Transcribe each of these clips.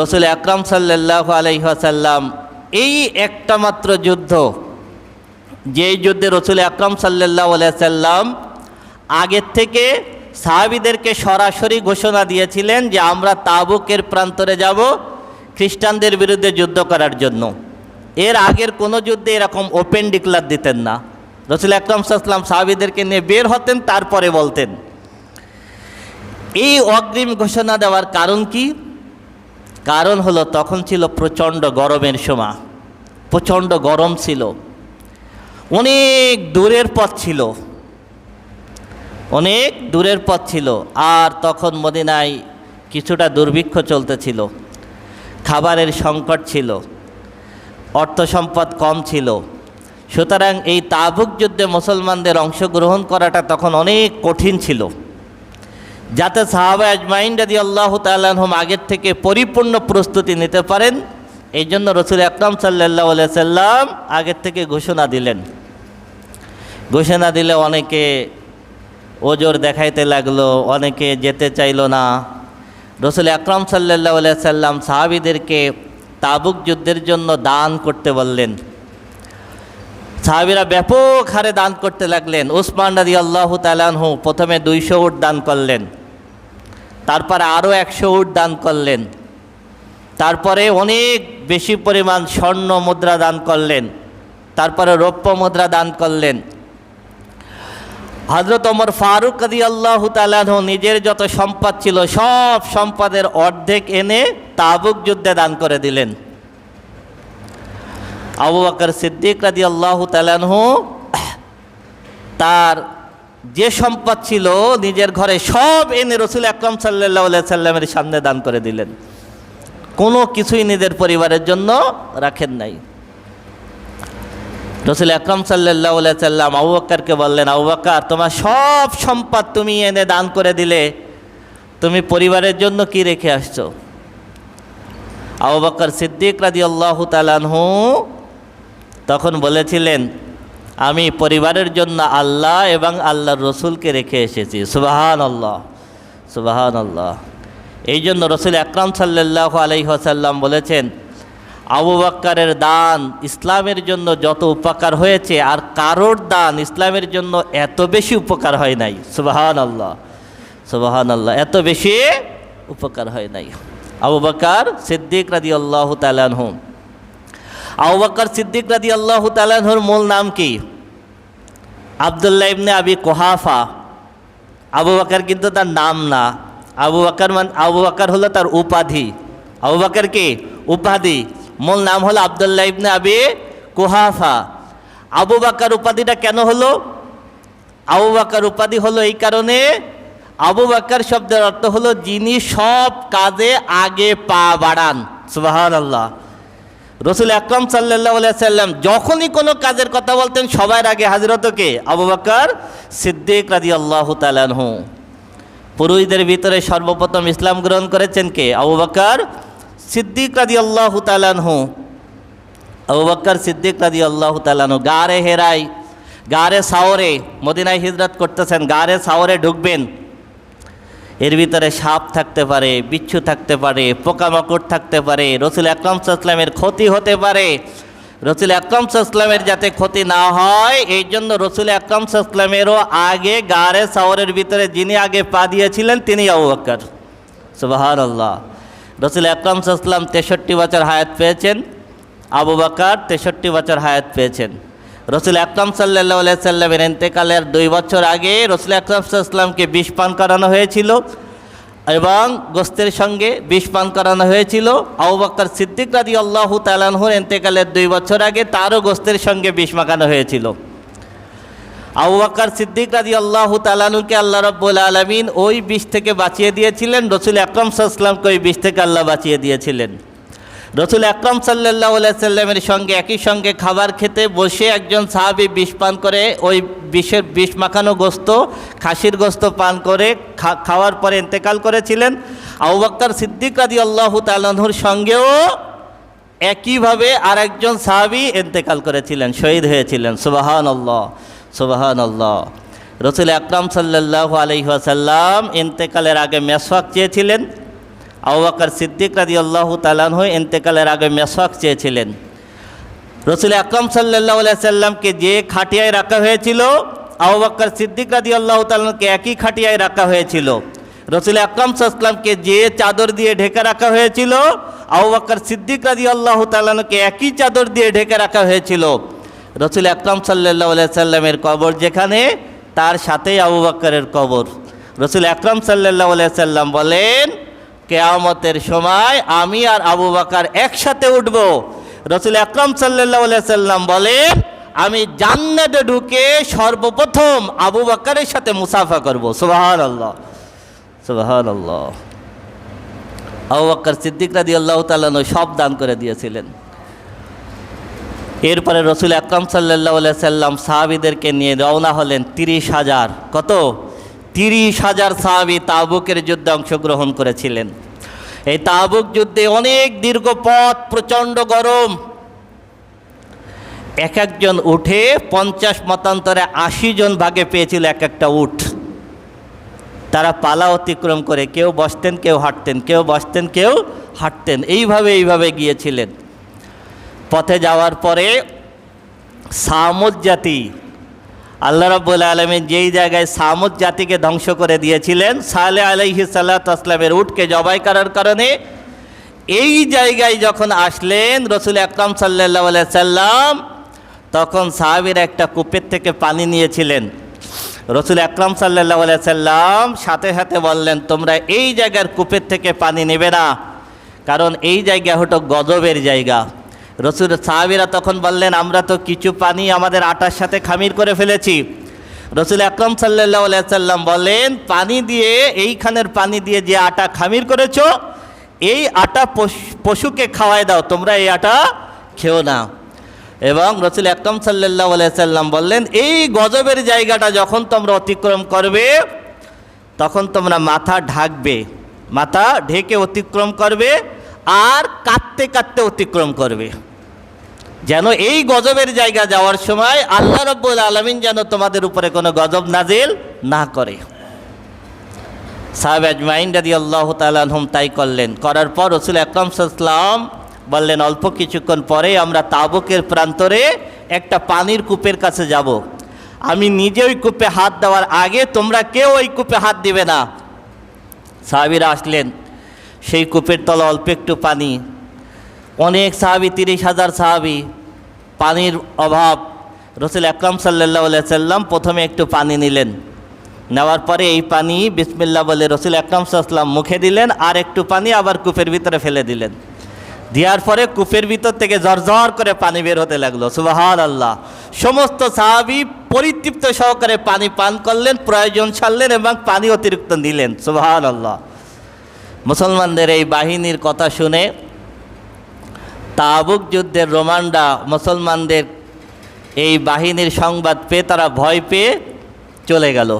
রসুল আকরাম সাল্লাহ আলহাসাল্লাম এই একটা মাত্র যুদ্ধ, যেই যুদ্ধে রসুল আকরাম সাল্লাহ সাল্লাম আগের থেকে সাহাবিদেরকে সরাসরি ঘোষণা দিয়েছিলেন যে আমরা তাবুকের প্রান্তরে যাব খ্রিস্টানদের বিরুদ্ধে যুদ্ধ করার জন্য। এর আগের কোনো যুদ্ধে এরকম ওপেন ডিক্লার দিতেন না। রসুল আকরাম সাল্লাম সাহাবিদেরকে নিয়ে বের হতেন, তারপরে বলতেন। এই অগ্রিম ঘোষণা দেওয়ার কারণ কি? কারণ হলো তখন ছিল প্রচণ্ড গরমের সময়। প্রচণ্ড গরম ছিল। অনেক দূরের পথ ছিল। অনেক দূরের পথ ছিল। আর তখন মদিনায় কিছুটা দুর্ভিক্ষ চলতেছিল। খাবারের সংকট ছিল। অর্থ সম্পদ কম ছিল। সুতরাং এই তাবুক যুদ্ধে মুসলমানদের অংশগ্রহণ করাটা তখন অনেক কঠিন ছিল। যাতে সাহাবা আজমাইন যদি আল্লাহ তাল্লাহম আগের থেকে পরিপূর্ণ প্রস্তুতি নিতে পারেন এই জন্য রসুল আকরাম সাল্লাহ সাল্লাম আগের থেকে ঘোষণা দিলেন। ঘোষণা দিলে অনেকে ওজোর দেখাইতে লাগল, অনেকে যেতে চাইলো না। রসুল আকরাম সাল্লাহ সাল্লাম সাহাবিদেরকে তাবুক যুদ্ধের জন্য দান করতে বললেন। সাহাবিরা ব্যাপক হারে দান করতে লাগলেন। উসমান রাজি আল্লাহ তালানহু প্রথমে দুইশো উট দান করলেন। তারপরে আরও একশো উট দান করলেন। তারপরে অনেক বেশি পরিমাণ স্বর্ণ মুদ্রা দান করলেন। তারপরে রৌপ্য মুদ্রা দান করলেন। হজরত ওমর ফারুক কাদি আল্লাহ তালাহ নিজের যত সম্পদ ছিল, সব সম্পদের অর্ধেক এনে তাবুক যুদ্ধে দান করে দিলেন। আবু বকর সিদ্দিক রাজি আল্লাহ তালাহ তার যে সম্পদ ছিল নিজের ঘরে সব এনে রসুল আকরম সাল্লাহ সাল্লামের সামনে দান করে দিলেন। কোনো কিছুই নিজের পরিবারের জন্য রাখেন নাই। রসুল আকরম সাল্লাহ সাল্লাম আবু বললেন, আবু তোমার সব সম্পদ তুমি এনে দান করে দিলে, তুমি পরিবারের জন্য কি রেখে আসছো? আবু সিদ্দিক রাজি আল্লাহ তালানহু তখন বলেছিলেন আমি পরিবারের জন্য আল্লাহ এবং আল্লাহর রসুলকে রেখে এসেছি। সুবাহান আল্লাহ সুবাহান আল্লাহ এই জন্য রসুল আকরাম সাল্লাহ আলহিহাসাল্লাম বলেছেন, আবু বাক্কারের দান ইসলামের জন্য যত উপকার হয়েছে, আর কারোর দান ইসলামের জন্য এত বেশি উপকার হয় নাই। সুবাহান আল্লাহ সুবাহান আল্লাহ এত বেশি উপকার হয় নাই। আবু বাক্কার সিদ্দিক রাদি আল্লাহ তালানহ আবু বাক্কার সিদ্দিক রাদি আল্লাহ তালানহর মূল নাম কি? আবদুল্লাহ ইবনে আবি কোহাফা। আবু বাক্কার কিন্তু তার নাম না। আবু বাক্কার মান আবু বাক্কার হলো তার উপাধি। আবু বাক্কার কি? উপাধি। মূল নাম হলো আবদুল্লাহ ইবনে আবি কুহাফা। আবু বাক্কার উপাধিটা কেন হলো? আবু বাক্কার উপাধি হলো এই কারণে, আবু বাক্কার শব্দের অর্থ হলো যিনি সব কাজে আগে পা বাড়ান। সুবাহান আল্লাহ রসুল আকরম সাল্লাহ সাল্লাম যখনই কোনো কাজের কথা বলতেন সবার আগে হাজিরতকে আবু বাক্কার সিদ্দিক রাজি আল্লাহ তালানহু পুরুষদের ভিতরে সর্বপ্রথম ইসলাম গ্রহণ করেছেন কে? আবু বাক্কার সিদ্দিক রাজি আল্লাহ তালানহু আবু বাক্কার সিদ্দিক রাজি আল্লাহ তালানহু গারে হেরাই, গারে সাওরে, মদিনায় হিজরত করতেছেন, গারে সাওরে ঢুকবেন। এর ভিতরে সাপ থাকতে পারে, বিচ্ছু থাকতে পারে, পোকামাকড় থাকতে পারে, রসুল আকরম সাল্লামের ক্ষতি হতে পারে। রসুল আকরম সাল্লামের যাতে ক্ষতি না হয়, এই জন্য রসুল আকরম সাল্লামেরও আগে গারে সাওরের ভিতরে যিনি আগে পা দিয়েছিলেন, তিনি আবু সুবাহান আল্লাহ রসুল আকরম সাল্লাম তেষট্টি বছর হায়াত পেয়েছেন, আবু বাকার তেষট্টি বছর হায়াত পেয়েছেন। রসুল আকরম সাল্লাহ সাল্লামের এন্তেকালের দুই বছর আগে রসুল আকরম সাল্লামকে বিষ পান করানো হয়েছিল এবং গোস্তের সঙ্গে বিষ পান করানো হয়েছিল। আবু বাক্কর সিদ্দিক রাজি আল্লাহ তালানহুর এন্তেকালের দুই বছর আগে তারও গোস্তের সঙ্গে বিষ মাখানো হয়েছিল। আবু বাক্কর সিদ্দিক রাজি আল্লাহ তালানুকে আল্লাহ রব্বুল আলমিন ওই বিষ থেকে বাঁচিয়ে দিয়েছিলেন। রসুল আকরম সাল্লামকে ওই বিষ থেকে আল্লাহ বাঁচিয়ে দিয়েছিলেন। রসুল আকরম সাল্লাহ সাল্লামের সঙ্গে, একই সঙ্গে খাবার খেতে বসে একজন সাহাবি বিষ পান করে, ওই বিষের বিষ মাখানো গোস্ত, খাসির গোস্ত পান করে খাওয়ার পরে ইন্তেকাল করেছিলেন। আউবাক্তার সিদ্দিক রাজি আল্লাহ তালহুর সঙ্গেও একইভাবে আরেকজন সাহাবি ইন্তেকাল করেছিলেন, শহীদ হয়েছিলেন। সুবাহান আল্লাহ সুবাহান আল্লাহ রসুল আকরাম সাল্লাহ আলহিহাসাল্লাম ইন্তেকালের আগে মেসওয়াক চেয়েছিলেন। আবু বকর সিদ্দিক রাজি আল্লাহ তালানহ এন্তেকালের আগে মেসওয়াক চেয়েছিলেন। রসুল আকরম সাল্লাহ সাল্লামকে যে খাটিয়ায় রাখা হয়েছিল, আবু সিদ্দিক রাজি আল্লাহ তালকে একই খাটিয়ায় রাখা হয়েছিল। রসুল আকরম সাল্লামকে যে চাদর দিয়ে ঢেকে রাখা হয়েছিল, আবু সিদ্দিক রাজি আল্লাহ তালকে একই চাদর দিয়ে ঢেকে রাখা হয়েছিল। রসুল আকরম সাল্লাহ সাল্লামের কবর যেখানে, তার সাথেই আবু বকরের কবর। রসুল আকরম সাল্লাহ সাল্লাম বলেন কেয়ামতের সময় আমি আর আবু বাকার একসাথে উঠব। রসুল আকরম সাল্লাহ সাল্লাম বলেন, আমি জান্নাতে ঢুকে সর্বপ্রথম আবু বাকারের সাথে মুসাফা করব। সুবাহান আল্লাহ সুবাহান আল্লাহ আবু বাক্কর সিদ্দিক রাদি আল্লাহ তালন সব দান করে দিয়েছিলেন। এরপরে রসুল আকরম সাল্লাহ সাল্লাম সাহাবিদেরকে নিয়ে রওনা হলেন তিরিশ হাজার। কত? তিরিশ হাজার সাহাবি তাবুকের যুদ্ধে অংশগ্রহণ করেছিলেন। এই তাবুক যুদ্ধে অনেক দীর্ঘ পথ, প্রচণ্ড গরম। এক একজন উঠে পঞ্চাশ মতান্তরে আশি জন ভাগে পেয়েছিল এক একটা উঠ। তারা পালা অতিক্রম করে কেউ বসতেন, কেউ হাঁটতেন, কেউ বসতেন, কেউ হাঁটতেন। এইভাবে এইভাবে গিয়েছিলেন। পথে যাওয়ার পরে সামুদ জাতি আল্লাহ রাব্বুল আলমিন যেই জায়গায় সামুদ জাতিকে ধ্বংস করে দিয়েছিলেন, সালে আলহি সাল্লাতামের উটকে জবাই করার কারণে, এই জায়গায় যখন আসলেন রসুল আকরাম সাল্লাহ সাল্লাম, তখন সাহাবির একটা কূপের থেকে পানি নিয়েছিলেন। রসুল আকরাম সাল্লাহ সাল্লাম সাথে সাথে বললেন, তোমরা এই জায়গার কূপের থেকে পানি নেবে না, কারণ এই জায়গা হতো গজবের জায়গা। রসুল সাহাবিরা তখন বললেন, আমরা তো কিছু পানি আমাদের আটার সাথে খামির করে ফেলেছি। রসুল আকরম সাল্লাহ সাল্লাম বলেন পানি দিয়ে, এইখানের পানি দিয়ে যে আটা খামির করেছ, এই আটা পশু- পশুকে খাওয়াই দাও, তোমরা এই আটা খেও না। এবং রসুল আকরম সাল্লাহ সাল্লাম বললেন, এই গজবের জায়গাটা যখন তোমরা অতিক্রম করবে, তখন তোমরা মাথা ঢাকবে, মাথা ঢেকে অতিক্রম করবে আর কাঁদতে কাঁদতে অতিক্রম করবে। যেন এই গজবের জায়গা যাওয়ার সময় আল্লাহ রব্বুল আলমিন যেন তোমাদের উপরে কোনো গজব নাজিল না করে। সাহেব আজমাইন রাদি আল্লাহ তালহম তাই করলেন। করার পর রসুল আকরম সাল্লাম বললেন, অল্প কিছুক্ষণ পরে আমরা তাবুকের প্রান্তরে একটা পানির কূপের কাছে যাব। আমি নিজে ওই কূপে হাত দেওয়ার আগে তোমরা কেউ ওই কূপে হাত দিবে না। সাহাবিরা আসলেন, সেই কূপের তলা অল্প একটু পানি অনেক সাহাবি, তিরিশ হাজার সাহাবি, পানির অভাব। রসুল আকরাম সাল্লাহ সাল্লাম প্রথমে একটু পানি নিলেন। নেওয়ার পরে এই পানি বিসমিল্লা বলে রসুল আকরাম সাল্লাম মুখে দিলেন, আর একটু পানি আবার কূপের ভিতরে ফেলে দিলেন। দেওয়ার পরে কূপের ভিতর থেকে ঝরঝর করে পানি বের হতে লাগল সুবাহান আল্লাহ সমস্ত সাহাবি পরিতৃপ্ত সহকারে পানি পান করলেন, প্রয়োজন ছাড়লেন এবং পানি অতিরিক্ত নিলেন সুবাহান আল্লাহ মুসলমানদের এই বাহিনীর কথা শুনে তাবুক যুদ্ধের রোমানরা মুসলমানদের এই বাহিনীর সংবাদ পেয়ে তারা ভয় পেয়ে চলে গেল।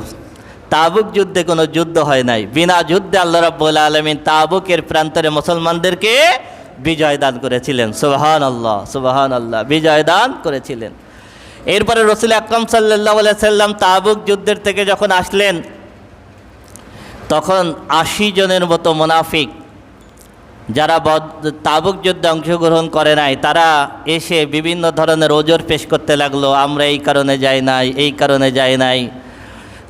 তাবুক যুদ্ধে কোনো যুদ্ধ হয় নাই। বিনা যুদ্ধে আল্লাহ রাব্বুল আলমিন তাবুকের প্রান্তরে মুসলমানদেরকে বিজয় দান করেছিলেন। সুবাহান আল্লাহ সুবাহান আল্লাহ বিজয় দান করেছিলেন। এরপরে রসুল আকরম সাল্লাহ সাল্লাম তাবুক যুদ্ধের থেকে যখন আসলেন, তখন আশি জনের মতো মুনাফিক যারা তাবুক যুদ্ধে অংশগ্রহণ করে নাই, তারা এসে বিভিন্ন ধরনের ওজোর পেশ করতে লাগল। আমরা এই কারণে যাই নাই, এই কারণে যাই নাই।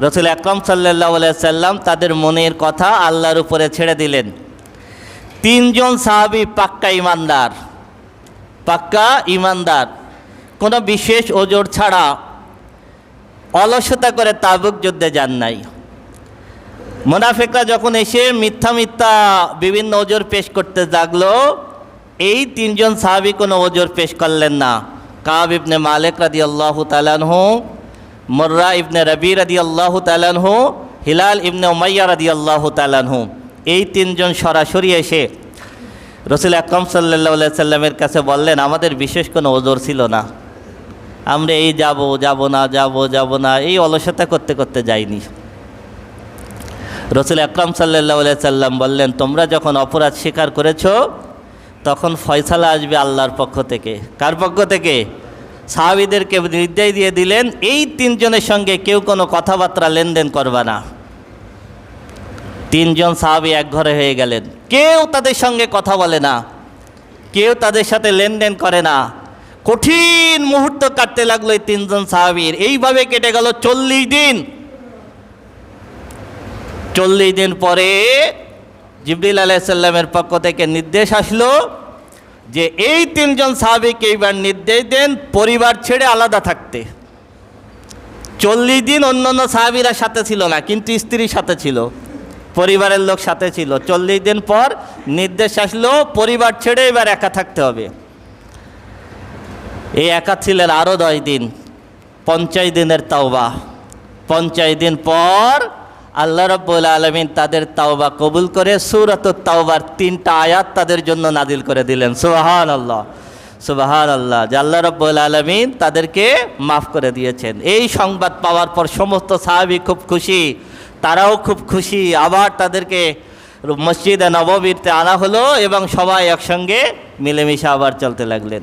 রসুল আকরম সাল্লাহ সাল্লাম তাদের মনের কথা আল্লাহর উপরে ছেড়ে দিলেন। তিনজন সাহাবি পাক্কা ইমানদার পাক্কা ইমানদার। কোনো বিশেষ ওজোর ছাড়া অলসতা করে তাবুক যুদ্ধে যান নাই। মোনাফেকরা যখন এসে মিথ্যা মিথ্যা বিভিন্ন ওজোর পেশ করতে লাগল এই তিনজন সাহাবি কোনো ওজোর পেশ করলেন না। কাব ইবনে মালিক রাদি আল্লাহ তালানহু মোর্রা ইবনে রবি রাদি আল্লাহ তালানহু হিলাল ইবনে উমাইয়া রাদি আল্লাহ তালানহু এই তিনজন সরাসরি এসে রসুল আকরম সাল্লাহ সাল্লামের কাছে বললেন, আমাদের বিশেষ কোনো ওজোর ছিল না। আমরা এই যাব যাব না, যাব যাব না। এই অলসতা করতে করতে যাইনি। রসুল আকরাম সাল্লাহ সাল্লাম বললেন, তোমরা যখন অপরাধ স্বীকার করেছ, তখন ফয়সালা আসবে আল্লাহর পক্ষ থেকে। কার পক্ষ থেকে? সাহাবিদেরকে নির্দেশ দিয়ে দিলেন, এই তিনজনের সঙ্গে কেউ কোনো কথাবার্তা লেনদেন করবা না। তিনজন সাহাবি এক ঘরে হয়ে গেলেন। কেউ তাদের সঙ্গে কথা বলে না, কেউ তাদের সাথে লেনদেন করে না। কঠিন মুহূর্ত কাটতে লাগল এই তিনজন সাহাবির। এইভাবে কেটে গেল চল্লিশ দিন। চল্লিশ দিন পরে জিবরিল আলাইসাল্লামের পক্ষ থেকে নির্দেশ আসলো যে এই তিনজন সাহাবিকে এইবার নির্দেশ দেন পরিবার ছেড়ে আলাদা থাকতে। চল্লিশ দিন অন্য অন্য সাহাবিরা সাথে ছিল না, কিন্তু স্ত্রীর সাথে ছিল, পরিবারের লোক সাথে ছিল। চল্লিশ দিন পর নির্দেশ আসলো পরিবার ছেড়ে এবার একা থাকতে হবে। এই একা ছিলেন আরও দশ দিন, পঞ্চাশ দিনের তাওবা। পঞ্চাশ দিন পর আল্লাহ রব্বুল আলমিন তাদের তাওবা কবুল করে সুরত তাওবার তিনটা আয়াত তাদের জন্য নাদিল করে দিলেন। সুবাহান আল্লাহ সুবাহান আল্লাহ যে আল্লাহ রব্বুল আলমিন তাদেরকে মাফ করে দিয়েছেন। এই সংবাদ পাওয়ার পর সমস্ত সাহাবি খুব খুশি, তারাও খুব খুশি। আবার তাদেরকে মসজিদে নববীরতে আনা হলো এবং সবাই একসঙ্গে মিলেমিশে আবার চলতে লাগলেন।